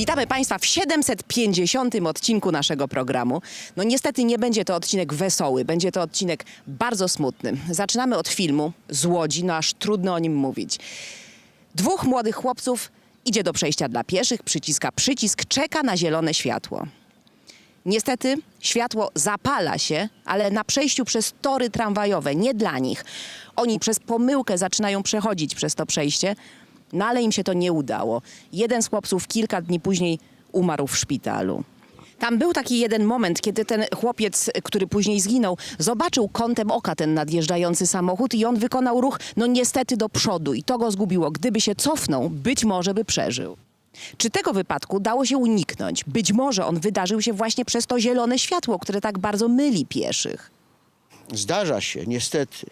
Witamy Państwa w 750. odcinku naszego programu. No niestety nie będzie to odcinek wesoły, będzie to odcinek bardzo smutny. Zaczynamy od filmu z Łodzi, no aż trudno o nim mówić. Dwóch młodych chłopców idzie do przejścia dla pieszych, przyciska przycisk, czeka na zielone światło. Niestety światło zapala się, ale na przejściu przez tory tramwajowe, nie dla nich. Oni przez pomyłkę zaczynają przechodzić przez to przejście, no ale im się to nie udało. Jeden z chłopców kilka dni później umarł w szpitalu. Tam był taki jeden moment, kiedy ten chłopiec, który później zginął, zobaczył kątem oka ten nadjeżdżający samochód i on wykonał ruch, no niestety do przodu i to go zgubiło. Gdyby się cofnął, być może by przeżył. Czy tego wypadku dało się uniknąć? Być może on wydarzył się właśnie przez to zielone światło, które tak bardzo myli pieszych. Zdarza się niestety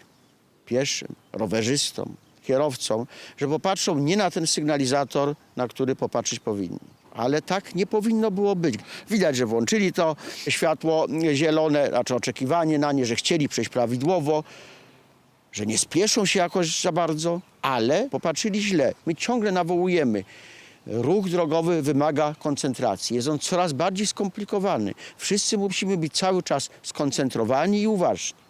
pieszym, rowerzystom, kierowcom, że popatrzą nie na ten sygnalizator, na który popatrzeć powinni. Ale tak nie powinno było być. Widać, że włączyli to światło zielone, znaczy oczekiwanie na nie, że chcieli przejść prawidłowo, że nie spieszą się jakoś za bardzo, ale popatrzyli źle. My ciągle nawołujemy. Ruch drogowy wymaga koncentracji. Jest on coraz bardziej skomplikowany. Wszyscy musimy być cały czas skoncentrowani i uważni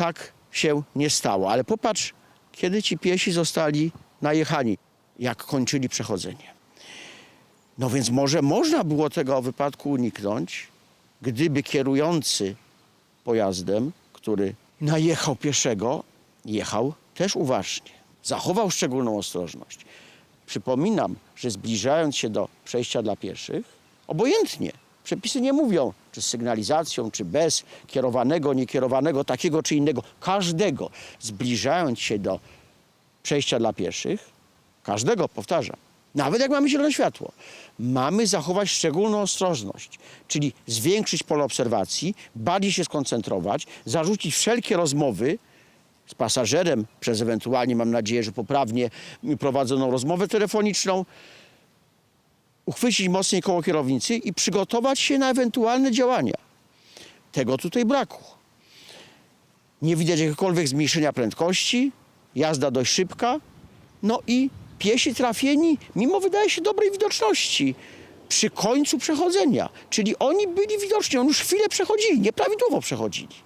tak się nie stało. Ale popatrz, kiedy ci piesi zostali najechani, jak kończyli przechodzenie. No więc może można było tego wypadku uniknąć, gdyby kierujący pojazdem, który najechał pieszego, jechał też uważnie. Zachował szczególną ostrożność. Przypominam, że zbliżając się do przejścia dla pieszych, obojętnie, przepisy nie mówią, czy z sygnalizacją, czy bez, kierowanego, niekierowanego, takiego czy innego, każdego, zbliżając się do przejścia dla pieszych, każdego, powtarzam, nawet jak mamy zielone światło, mamy zachować szczególną ostrożność, czyli zwiększyć pole obserwacji, bardziej się skoncentrować, zarzucić wszelkie rozmowy z pasażerem przez ewentualnie, mam nadzieję, że poprawnie prowadzoną rozmowę telefoniczną, uchwycić mocniej koło kierownicy i przygotować się na ewentualne działania. Tego tutaj brakło. Nie widać jakiegokolwiek zmniejszenia prędkości, jazda dość szybka, no i piesi trafieni, mimo wydaje się dobrej widoczności, przy końcu przechodzenia. Czyli oni byli widoczni, oni już chwilę przechodzili, nieprawidłowo przechodzili.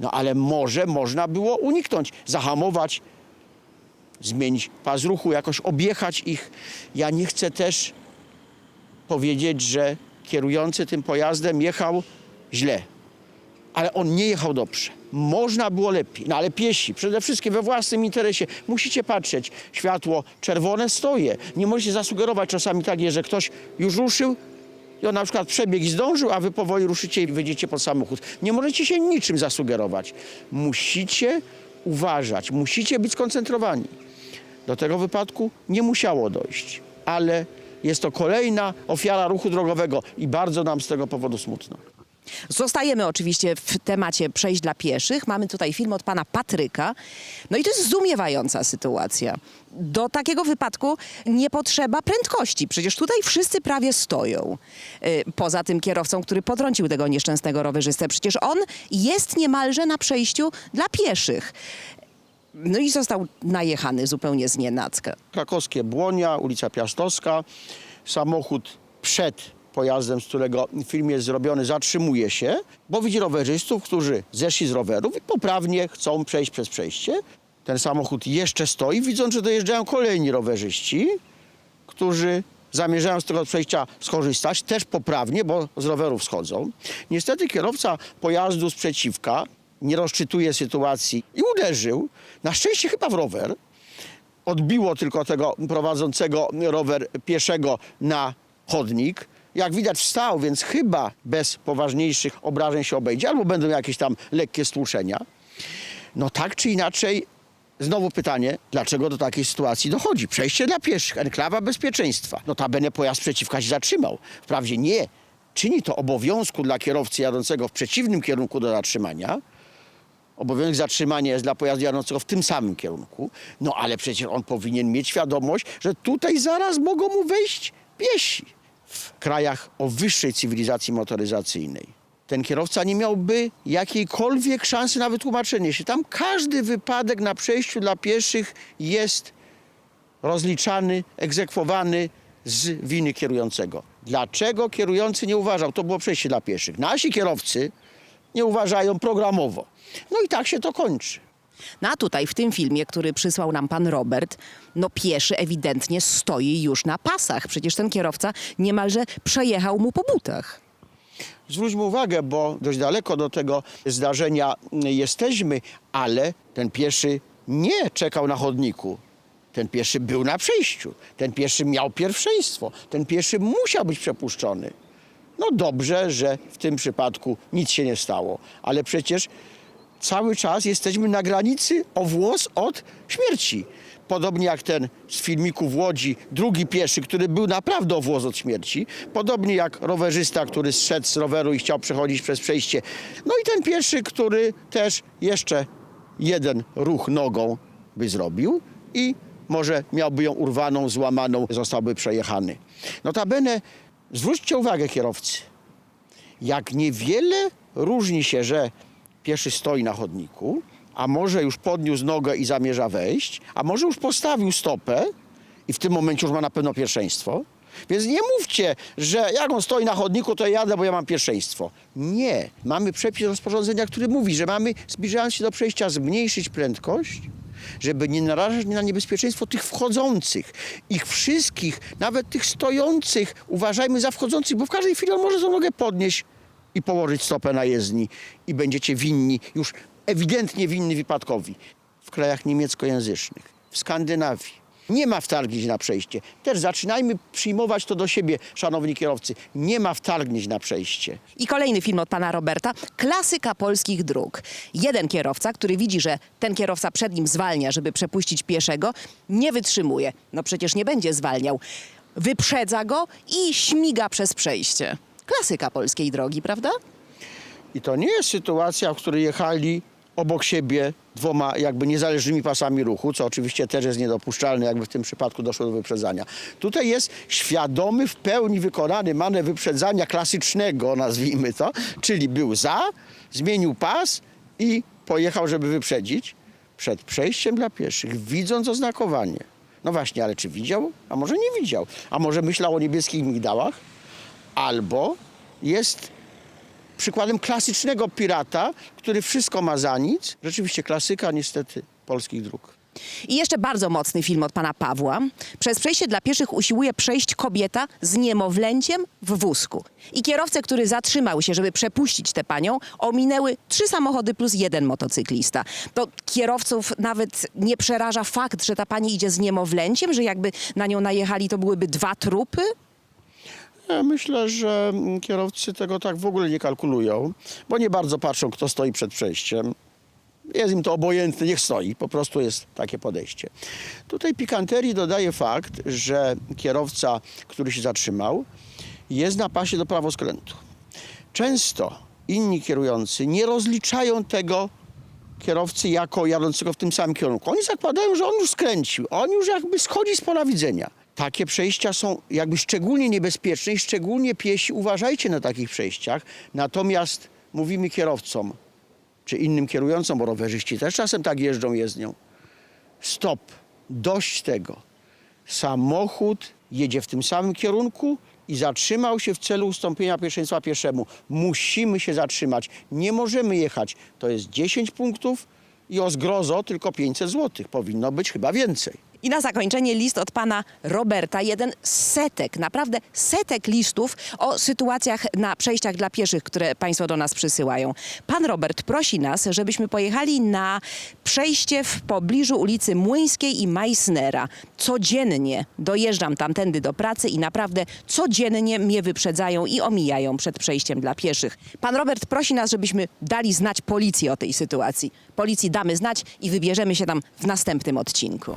No ale może można było uniknąć, zahamować, zmienić pas ruchu, jakoś objechać ich. Ja nie chcę też powiedzieć, że kierujący tym pojazdem jechał źle, ale on nie jechał dobrze. Można było lepiej, no ale piesi, przede wszystkim we własnym interesie, musicie patrzeć. Światło czerwone stoje. Nie możecie zasugerować czasami tak, że ktoś już ruszył i on na przykład przebiegł i zdążył, a wy powoli ruszycie i wyjdziecie pod samochód. Nie możecie się niczym zasugerować. Musicie uważać, musicie być skoncentrowani. Do tego wypadku nie musiało dojść, ale jest to kolejna ofiara ruchu drogowego i bardzo nam z tego powodu smutno. Zostajemy oczywiście w temacie przejść dla pieszych. Mamy tutaj film od pana Patryka. No i to jest zdumiewająca sytuacja. Do takiego wypadku nie potrzeba prędkości. Przecież tutaj wszyscy prawie stoją. Yy, Poza tym kierowcą, który potrącił tego nieszczęsnego rowerzystę. Przecież on jest niemalże na przejściu dla pieszych. No i został najechany zupełnie z nienacka. Krakowskie Błonia, ulica Piastowska. Samochód przed pojazdem, z którego film jest zrobiony, zatrzymuje się, bo widzi rowerzystów, którzy zeszli z rowerów i poprawnie chcą przejść przez przejście. Ten samochód jeszcze stoi, widząc, że dojeżdżają kolejni rowerzyści, którzy zamierzają z tego przejścia skorzystać, też poprawnie, bo z rowerów schodzą. Niestety kierowca pojazdu sprzeciwka nie rozczytuje sytuacji i uderzył, na szczęście chyba w rower, odbiło tylko tego prowadzącego rower pieszego na chodnik. Jak widać wstał, więc chyba bez poważniejszych obrażeń się obejdzie, albo będą jakieś tam lekkie stłuczenia. No tak czy inaczej, znowu pytanie, dlaczego do takiej sytuacji dochodzi? Przejście dla pieszych, enklawa bezpieczeństwa. Notabene pojazd przeciwka się zatrzymał. Wprawdzie nie czyni to obowiązku dla kierowcy jadącego w przeciwnym kierunku do zatrzymania, obowiązek zatrzymania jest dla pojazdu jadącego w tym samym kierunku, no ale przecież on powinien mieć świadomość, że tutaj zaraz mogą mu wejść piesi. W krajach o wyższej cywilizacji motoryzacyjnej ten kierowca nie miałby jakiejkolwiek szansy na wytłumaczenie się. Tam każdy wypadek na przejściu dla pieszych jest rozliczany, egzekwowany z winy kierującego. Dlaczego kierujący nie uważał? To było przejście dla pieszych. Nasi kierowcy nie uważają programowo. No i tak się to kończy. No a tutaj w tym filmie, który przysłał nam pan Robert, no pieszy ewidentnie stoi już na pasach. Przecież ten kierowca niemalże przejechał mu po butach. Zwróćmy uwagę, bo dość daleko do tego zdarzenia jesteśmy, ale ten pieszy nie czekał na chodniku. Ten pieszy był na przejściu. Ten pieszy miał pierwszeństwo. Ten pieszy musiał być przepuszczony. No dobrze, że w tym przypadku nic się nie stało, ale przecież cały czas jesteśmy na granicy o włos od śmierci. Podobnie jak ten z filmiku w Łodzi, drugi pieszy, który był naprawdę o włos od śmierci. Podobnie jak rowerzysta, który zszedł z roweru i chciał przechodzić przez przejście. No i ten pieszy, który też jeszcze jeden ruch nogą by zrobił i może miałby ją urwaną, złamaną, zostałby przejechany. Notabene, zwróćcie uwagę kierowcy, jak niewiele różni się, że pieszy stoi na chodniku, a może już podniósł nogę i zamierza wejść, a może już postawił stopę i w tym momencie już ma na pewno pierwszeństwo. Więc nie mówcie, że jak on stoi na chodniku, to jadę, bo ja mam pierwszeństwo. Nie. Mamy przepis rozporządzenia, który mówi, że mamy, zbliżając się do przejścia, zmniejszyć prędkość, żeby nie narażać na niebezpieczeństwo tych wchodzących. Ich wszystkich, nawet tych stojących, uważajmy za wchodzących, bo w każdej chwili on może tą nogę podnieść i położyć stopę na jezdni i będziecie winni, już ewidentnie winni wypadkowi. W krajach niemieckojęzycznych, w Skandynawii nie ma wtargnięć na przejście. Też zaczynajmy przyjmować to do siebie, szanowni kierowcy. Nie ma wtargnięć na przejście. I kolejny film od pana Roberta. Klasyka polskich dróg. Jeden kierowca, który widzi, że ten kierowca przed nim zwalnia, żeby przepuścić pieszego, nie wytrzymuje. No przecież nie będzie zwalniał. Wyprzedza go i śmiga przez przejście. Klasyka polskiej drogi, prawda? I to nie jest sytuacja, w której jechali obok siebie dwoma jakby niezależnymi pasami ruchu, co oczywiście też jest niedopuszczalne, jakby w tym przypadku doszło do wyprzedzania. Tutaj jest świadomy, w pełni wykonany manewr wyprzedzania klasycznego, nazwijmy to, czyli był za, zmienił pas i pojechał, żeby wyprzedzić przed przejściem dla pieszych, widząc oznakowanie. No właśnie, ale czy widział? A może nie widział? A może myślał o niebieskich migdałach? Albo jest przykładem klasycznego pirata, który wszystko ma za nic. Rzeczywiście klasyka niestety polskich dróg. I jeszcze bardzo mocny film od pana Pawła. Przez przejście dla pieszych usiłuje przejść kobieta z niemowlęciem w wózku. I kierowcę, który zatrzymał się, żeby przepuścić tę panią, ominęły trzy samochody plus jeden motocyklista. To kierowców nawet nie przeraża fakt, że ta pani idzie z niemowlęciem, że jakby na nią najechali, to byłyby dwa trupy? Ja myślę, że mm, kierowcy tego tak w ogóle nie kalkulują, bo nie bardzo patrzą, kto stoi przed przejściem. Jest im to obojętne, niech stoi, po prostu jest takie podejście. Tutaj pikanterii dodaje fakt, że kierowca, który się zatrzymał, jest na pasie do prawoskrętu. Często inni kierujący nie rozliczają tego kierowcy jako jadącego w tym samym kierunku. Oni zakładają, że on już skręcił, on już jakby schodzi z pola widzenia. Takie przejścia są jakby szczególnie niebezpieczne i szczególnie piesi uważajcie na takich przejściach. Natomiast mówimy kierowcom, czy innym kierującom, bo rowerzyści też czasem tak jeżdżą jezdnią. Stop, dość tego. Samochód jedzie w tym samym kierunku i zatrzymał się w celu ustąpienia pierwszeństwa pieszemu. Musimy się zatrzymać. Nie możemy jechać. To jest 10 punktów i o zgrozo tylko 500 zł. Powinno być chyba więcej. I na zakończenie list od pana Roberta, jeden z setek, naprawdę setek listów o sytuacjach na przejściach dla pieszych, które państwo do nas przysyłają. Pan Robert prosi nas, żebyśmy pojechali na przejście w pobliżu ulicy Młyńskiej i Meissnera. Codziennie dojeżdżam tamtędy do pracy i naprawdę codziennie mnie wyprzedzają i omijają przed przejściem dla pieszych. Pan Robert prosi nas, żebyśmy dali znać policji o tej sytuacji. Policji damy znać i wybierzemy się tam w następnym odcinku.